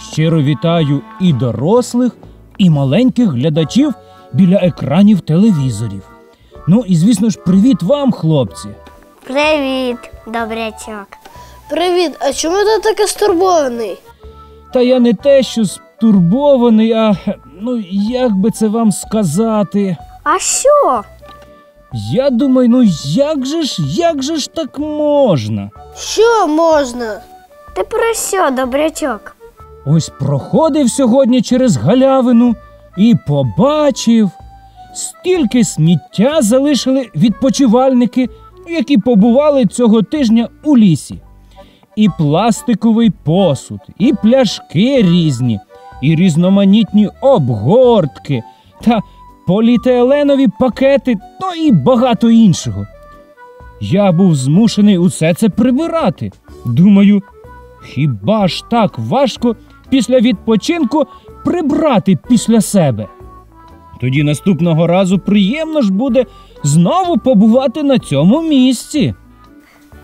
Щиро вітаю і дорослих, і маленьких глядачів біля екранів телевізорів. Ну і звісно ж, привіт вам, хлопці! Привіт, добрячок. Привіт, а чому ти такий стурбований? Та я не те, що стурбований, а ну як би це вам сказати? А що? Я думаю, ну як же ж, як же ж так можна? Що можна? Ти про що, добрячок? Ось проходив сьогодні через галявину і побачив, скільки сміття залишили відпочивальники, які побували цього тижня у лісі. І пластиковий посуд, і пляшки різні, і різноманітні обгортки, та поліетиленові пакети, то і багато іншого. Я був змушений усе це прибирати. Думаю, хіба ж так важко після відпочинку прибрати після себе? Тоді наступного разу приємно ж буде знову побувати на цьому місці.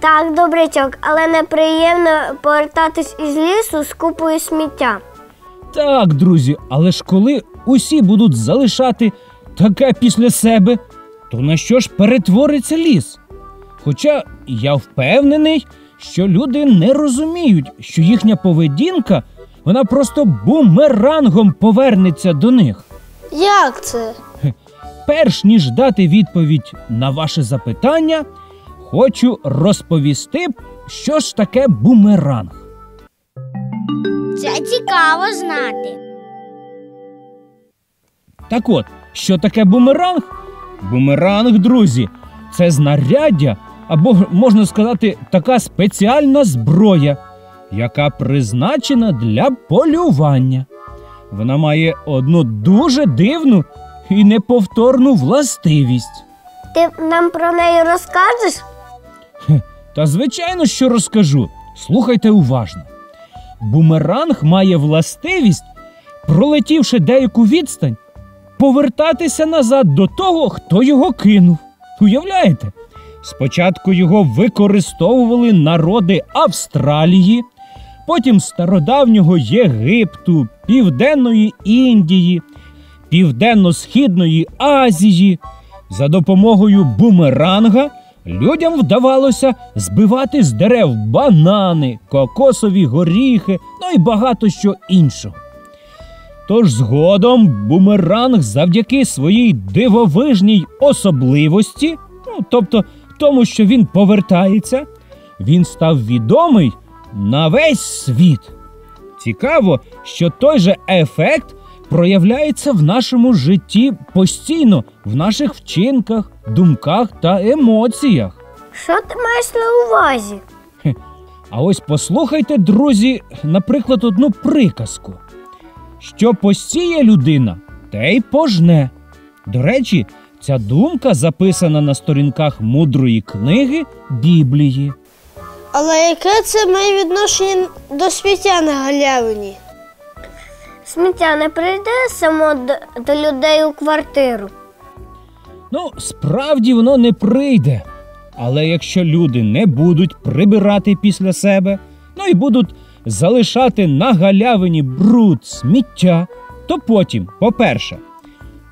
Так, добрячок, але неприємно повертатись із лісу з купою сміття. Так, друзі, але ж коли усі будуть залишати таке після себе, то на що ж перетвориться ліс? Хоча я впевнений, що люди не розуміють, що їхня поведінка вона просто бумерангом повернеться до них. Як це? Перш ніж дати відповідь на ваше запитання, хочу розповісти, що ж таке бумеранг. Це цікаво знати. Так от, що таке бумеранг? Бумеранг, друзі, це знаряддя, або можна сказати, така спеціальна зброя, яка призначена для полювання. Вона має одну дуже дивну і неповторну властивість. Ти нам про неї розкажеш? Та звичайно, що розкажу. Слухайте уважно. Бумеранг має властивість, пролетівши деяку відстань, повертатися назад до того, хто його кинув. Уявляєте? Спочатку його використовували народи Австралії, потім стародавнього Єгипту, Південної Індії, Південно-Східної Азії. За допомогою бумеранга людям вдавалося збивати з дерев банани, кокосові горіхи, ну і багато що іншого. Тож згодом бумеранг завдяки своїй дивовижній особливості, ну, тобто тому, що він повертається, він став відомий на весь світ. Цікаво, що той же ефект проявляється в нашому житті постійно, в наших вчинках, думках та емоціях. Що ти маєш на увазі? А ось послухайте, друзі, наприклад, одну приказку: що посіє людина, те й пожне. До речі, ця думка записана на сторінках мудрої книги Біблії. Але яке це має відношення до сміття на галявині? Сміття не прийде само до, до людей у квартиру. Ну, справді воно не прийде. Але якщо люди не будуть прибирати після себе, ну і будуть залишати на галявині бруд, сміття, то потім, по-перше,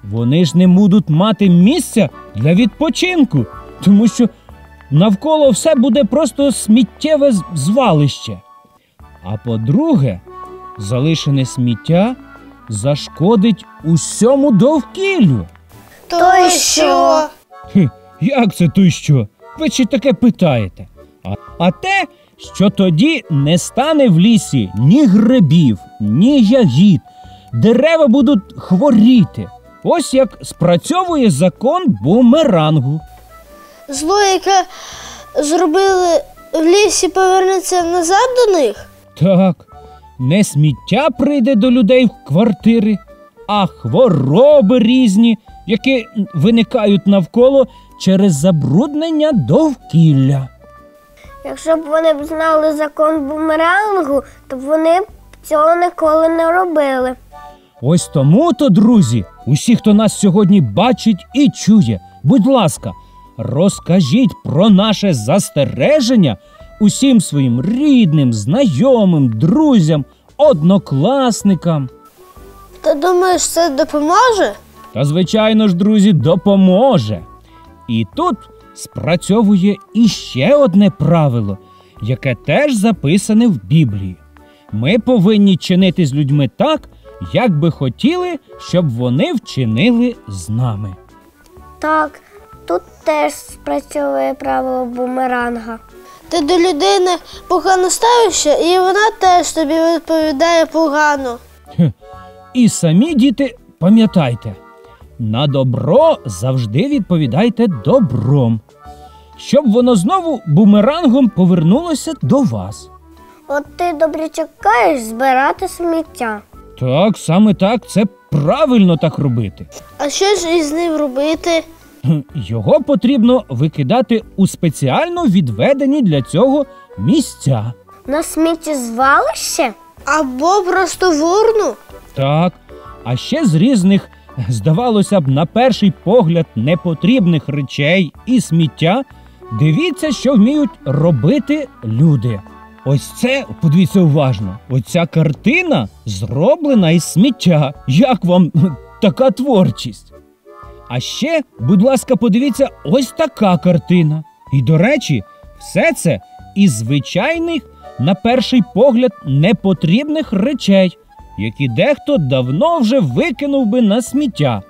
вони ж не будуть мати місця для відпочинку, тому що навколо все буде просто сміттєве звалище. А по-друге, залишене сміття зашкодить усьому довкіллю. То й що? Хм, як це то й що? Ви чи таке питаєте? А, а те, що тоді не стане в лісі ні грибів, ні ягід, дерева будуть хворіти. Ось як спрацьовує закон бумерангу. Зло, яке зробили в лісі, повернеться назад до них? Так, не сміття прийде до людей в квартири, а хвороби різні, які виникають навколо через забруднення довкілля. Якщо б вони б знали закон бумерангу, то б вони б цього ніколи не робили. Ось тому то, друзі, усі, хто нас сьогодні бачить і чує, будь ласка, розкажіть про наше застереження усім своїм рідним, знайомим, друзям, однокласникам. Ти думаєш, це допоможе? Та, звичайно ж, друзі, допоможе. І тут спрацьовує іще одне правило, яке теж записане в Біблії. Ми повинні чинити з людьми так, як би хотіли, щоб вони вчинили з нами. Так, тут теж спрацьовує правило бумеранга. Ти до людини погано ставишся, і вона теж тобі відповідає погано. І самі діти, пам'ятайте, на добро завжди відповідайте добром, щоб воно знову бумерангом повернулося до вас. От ти добре чекаєш збирати сміття. Так, саме так, це правильно так робити. А що ж із ним робити? Його потрібно викидати у спеціально відведені для цього місця. На сміттєзвалище? Або просто в урну? Так, а ще з різних, здавалося б, на перший погляд непотрібних речей і сміття. Дивіться, що вміють робити люди. Ось це, подивіться уважно, оця картина зроблена із сміття. Як вам така творчість? А ще, будь ласка, подивіться, ось така картина. І, до речі, все це із звичайних, на перший погляд, непотрібних речей, які дехто давно вже викинув би на сміття.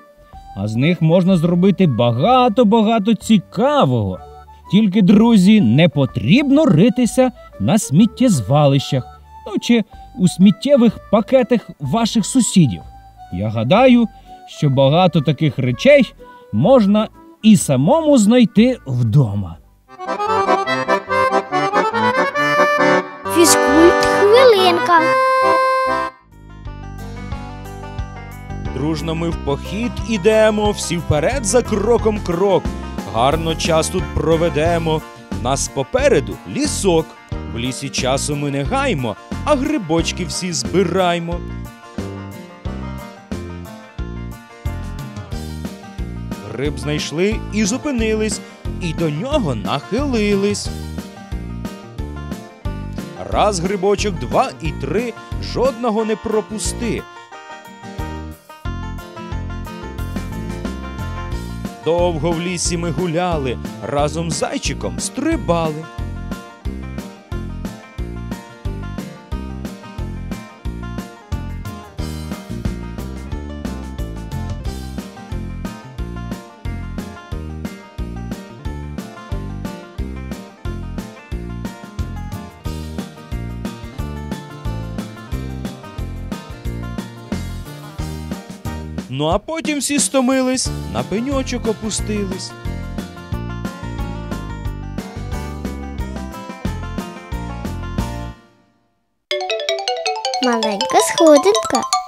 А з них можна зробити багато-багато цікавого. Тільки, друзі, не потрібно ритися на сміттєзвалищах, ну чи у сміттєвих пакетах ваших сусідів. Я гадаю, що багато таких речей можна і самому знайти вдома. Фізкульт хвилинка. Дружно ми в похід ідемо, всі вперед за кроком крок. Гарно час тут проведемо. Нас попереду лісок. В лісі часу ми не гаймо, а грибочки всі збираймо. Гриб знайшли і зупинились, і до нього нахилились. Раз грибочок, два і три, жодного не пропусти. Довго в лісі ми гуляли, разом з зайчиком стрибали. Ну а потім всі стомились, на пеньочок опустились. Маленька сходинка.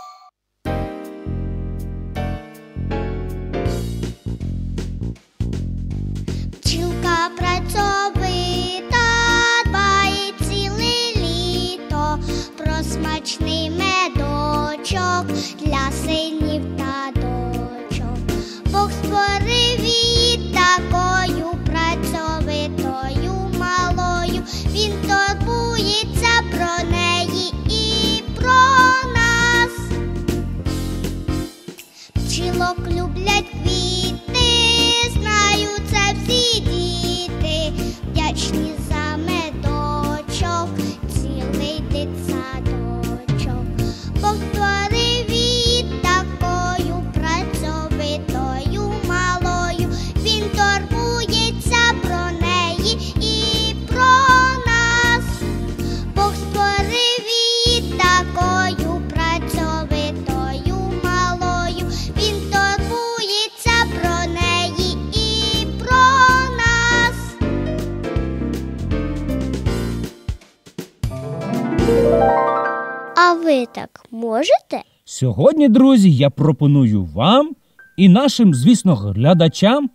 Сьогодні, друзі, я пропоную вам і нашим, звісно, глядачам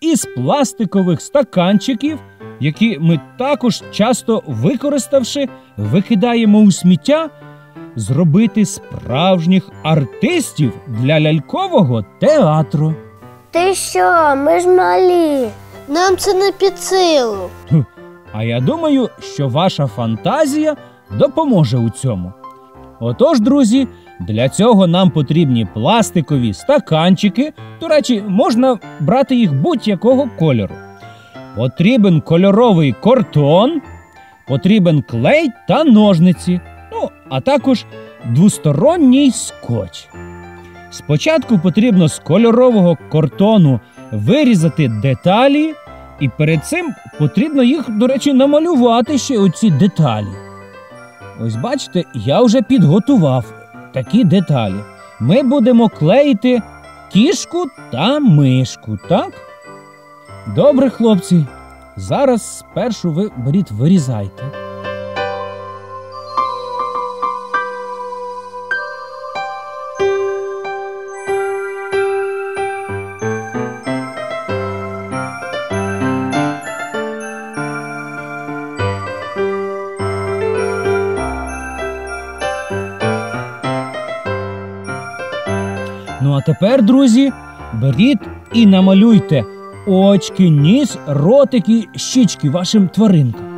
із пластикових стаканчиків, які ми також часто використавши, викидаємо у сміття, зробити справжніх артистів для лялькового театру. Ти що, ми ж малі. Нам це не під силу. А я думаю, що ваша фантазія допоможе у цьому. Отож, друзі, для цього нам потрібні пластикові стаканчики. До речі, можна брати їх будь-якого кольору. Потрібен кольоровий картон, потрібен клей та ножниці. Ну, а також двосторонній скотч. Спочатку потрібно з кольорового картону вирізати деталі, і перед цим потрібно їх, до речі, намалювати ще оці деталі. Ось бачите, я вже підготував такі деталі. Ми будемо клеїти кішку та мишку, так? Добре, хлопці. Зараз спершу ви беріть, вирізайте. Тепер, друзі, беріть і намалюйте очки, ніс, ротик і щічки вашим тваринкам.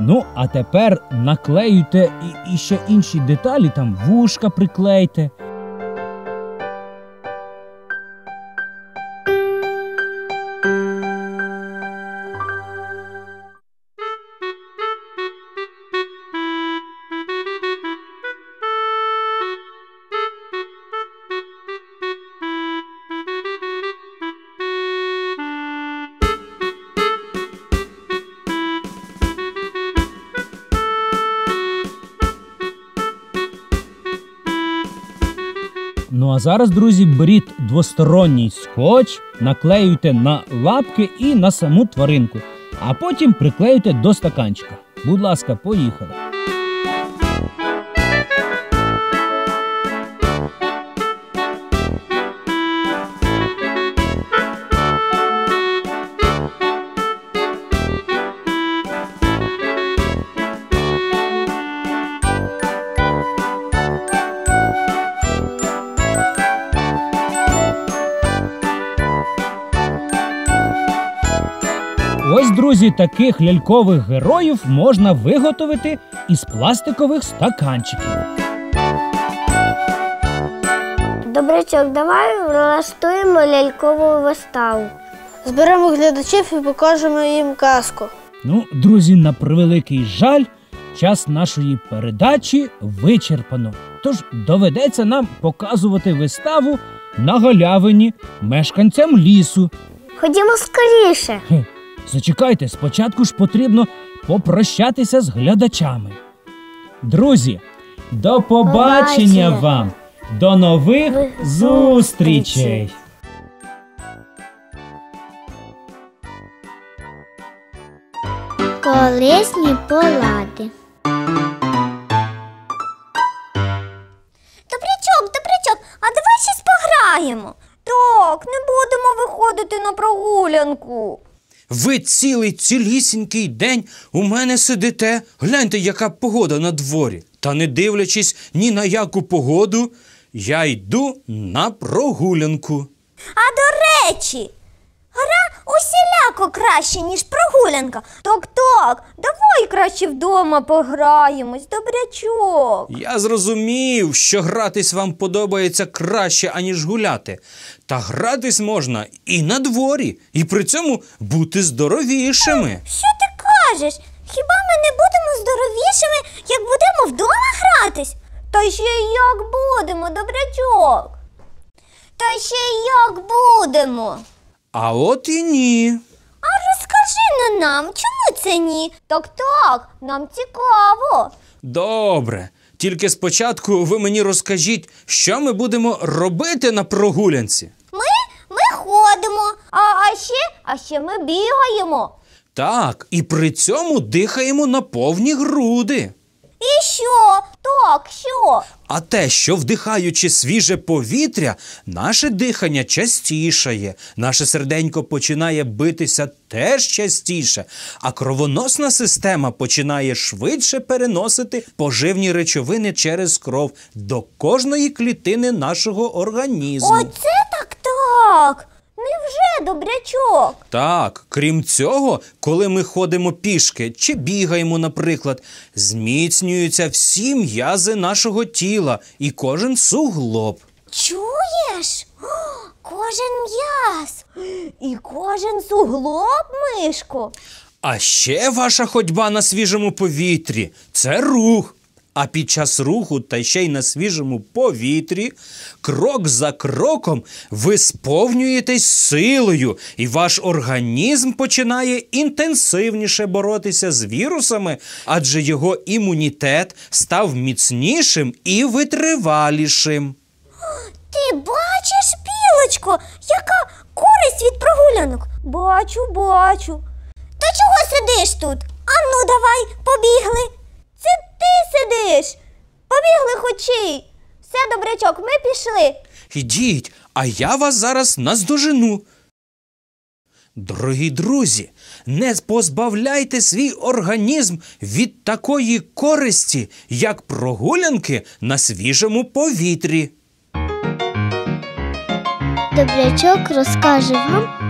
Ну, а тепер наклеюйте і, і ще інші деталі, там вушка приклейте. А зараз, друзі, беріть двосторонній скотч, наклеюйте на лапки і на саму тваринку, а потім приклеюйте до стаканчика. Будь ласка, поїхали. Друзі, таких лялькових героїв можна виготовити із пластикових стаканчиків. Добрячок, давай влаштуємо лялькову виставу. Зберемо глядачів і покажемо їм казку. Ну, друзі, на превеликий жаль, час нашої передачі вичерпано. Тож доведеться нам показувати виставу на галявині мешканцям лісу. Ходімо скоріше. Хе, зачекайте, спочатку ж потрібно попрощатися з глядачами. Друзі, до побачення вам! До нових Ви- зустрічей! Колисні полади. Добрячок, добрячок, а давай щось пограємо. Так, не будемо виходити на прогулянку. Ви цілий цілісінький день у мене сидите. Гляньте, яка погода на дворі. Та не дивлячись ні на яку погоду, я йду на прогулянку. А до речі, усіляко краще, ніж прогулянка. Так, давай краще вдома пограємось, добрячок. Я зрозумів, що гратись вам подобається краще, аніж гуляти. Та гратись можна і на дворі, і при цьому бути здоровішими. Що ти кажеш? Хіба ми не будемо здоровішими, як будемо вдома гратись? Та ще як будемо, добрячок. Та ще як будемо. А от і ні. Розкажи на нам, чому це ні? Так так, нам цікаво. Добре. Тільки спочатку ви мені розкажіть, що ми будемо робити на прогулянці. Ми, ми ходимо, а, а ще, а ще ми бігаємо. Так, і при цьому дихаємо на повні груди. І що? Так, що? А те, що вдихаючи свіже повітря, наше дихання частішає, наше серденько починає битися теж частіше, а кровоносна система починає швидше переносити поживні речовини через кров до кожної клітини нашого організму. Оце так так. Невже добрячок? Так, крім цього, коли ми ходимо пішки чи бігаємо, наприклад, зміцнюються всі м'язи нашого тіла і кожен суглоб. Чуєш? О, Кожен м'яз і кожен суглоб, мишко. А ще ваша ходьба на свіжому повітрі це рух. А під час руху та ще й на свіжому повітрі, крок за кроком ви сповнюєтесь силою, і ваш організм починає інтенсивніше боротися з вірусами, адже його імунітет став міцнішим і витривалішим. Ти бачиш, білочко, яка користь від прогулянок? Бачу, бачу. Та чого сидиш тут? Ану, давай, побігли. Ти сидиш. Побігли хочі. Все, добрячок, ми пішли. Ідіть, а я вас зараз наздожену. Дорогі друзі, не позбавляйте свій організм від такої користі, як прогулянки на свіжому повітрі. Добрячок розкаже вам